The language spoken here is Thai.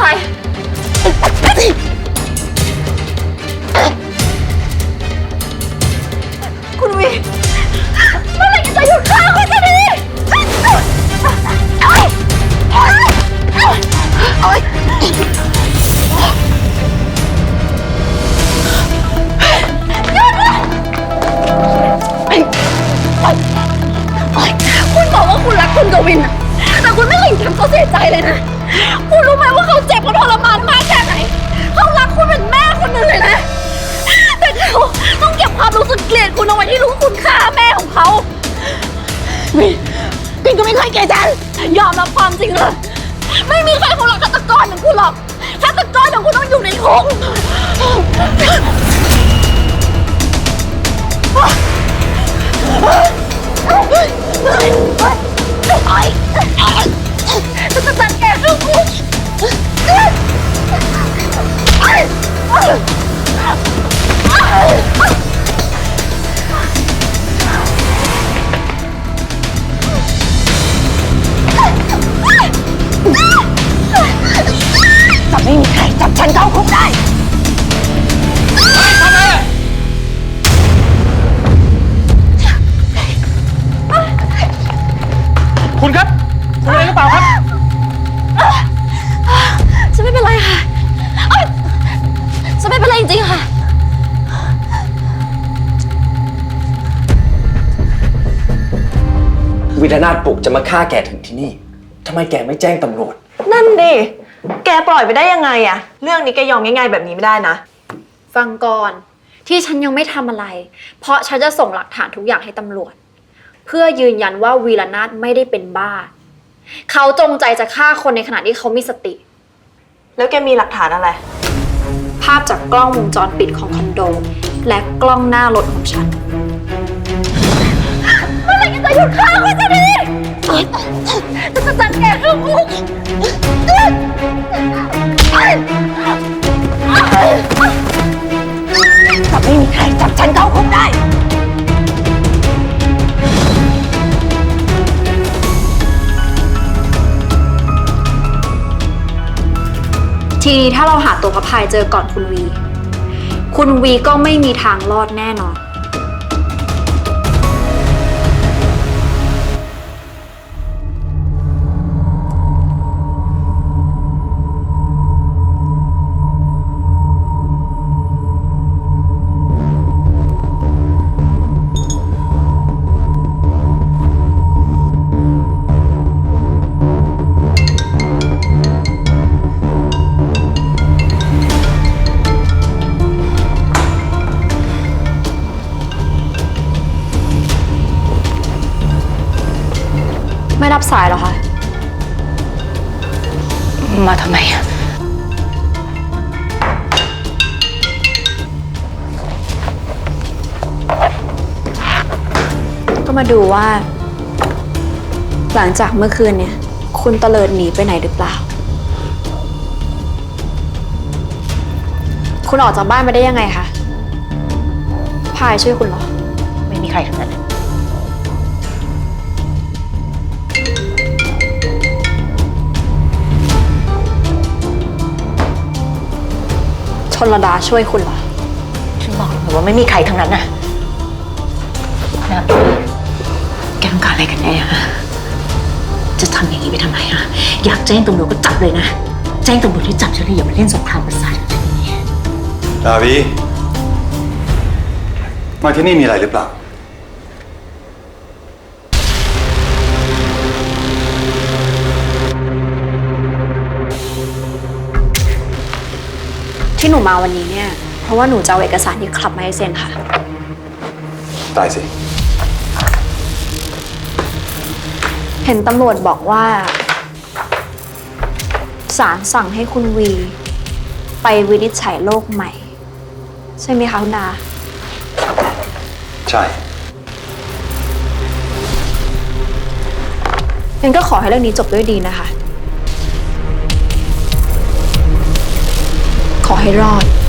ใคร คุณวีเมื่อไหร่แกจะหยุดข้าคนนี้ดนะโอ๊คุณบอกว่าคุณรักคุณกวินนะแต่คุณไม่เคยทำเขาเสียใจเลยนะ คุณ เขานี่กินก็ไม่เคยเกลียดฉันยอมรับความจริงเลย ไม่มีใครเขารักฆาตกรอย่างคุณหรอกฆาตกรอย่างคุณต้องอยู่ในคุก นเข้าคุกได้คุณครับ คุณอะไรหรือเปล่าครับ ฉันไม่เป็นไรค่ะเอ้ยฉันไม่เป็นไรจริงๆค่ะ วิรนาถปลุกจะมาฆ่าแกถึงที่นี่ ทำไมแกไม่แจ้งตำรวจ นั่นดิ แกปล่อยไปได้ยังไงอะเรื่องนี้แกยอมง่ายๆแบบนี้ไม่ได้นะ ฟังก่อน ที่ฉันยังไม่ทำอะไร เพราะฉันจะส่งหลักฐานทุกอย่างให้ตำรวจ เพื่อยืนยันว่าวีรนาถไม่ได้เป็นบ้า เขาจงใจจะฆ่าคนในขณะที่เขามีสติ แล้วแกมีหลักฐานอะไร ภาพจากกล้องวงจรปิดของคอนโด และกล้องหน้ารถของฉัน เมื่อไหร่แกจะหยุดฆ่าคนสักทีจะจัดแกคือคุก ทีนี้ถ้าเราหาตัวพระพายเจอก่อนคุณวี คุณวีก็ไม่มีทางรอดแน่นอน รับสายเหรอคะ มาทำไมอะก็มาดูว่า หลังจากเมื่อคืนเนี่ย คุณเตลิดหนีไปไหนหรือเปล่า คุณออกจากบ้านมาได้ยังไงคะ พายช่วยคุณเหรอ ไม่มีใครทั้งนั้น นระดาช่วยคุณเหรอ ฉันบอกเลยว่าไม่มีใครทั้งนั้นน่ะนะแกต้องการอะไรกันแน่ฮะจะทำอย่างนี้ไปทำไมฮะอยากแจ้งตำรวจก็จับเลยนะ แจ้งตำรวจที่จับฉันเลยอย่ามาเล่นสงครามประสาทกับฉันอย่างนี้ ดาวีมาที่นี่มีอะไรหรือเปล่า ที่หนูมาวันนี้เนี่ย เพราะว่าหนูจะเอาเอกสารที่คลับมาให้เซ็นค่ะตายสิ เห็นตำรวจบอกว่าศาลสั่งให้คุณวี ไปวินิจฉัยโรคใหม่ ใช่ไหมคะคุณดาใช่งั้นก็ขอให้เรื่องนี้จบด้วยดีนะคะ รอด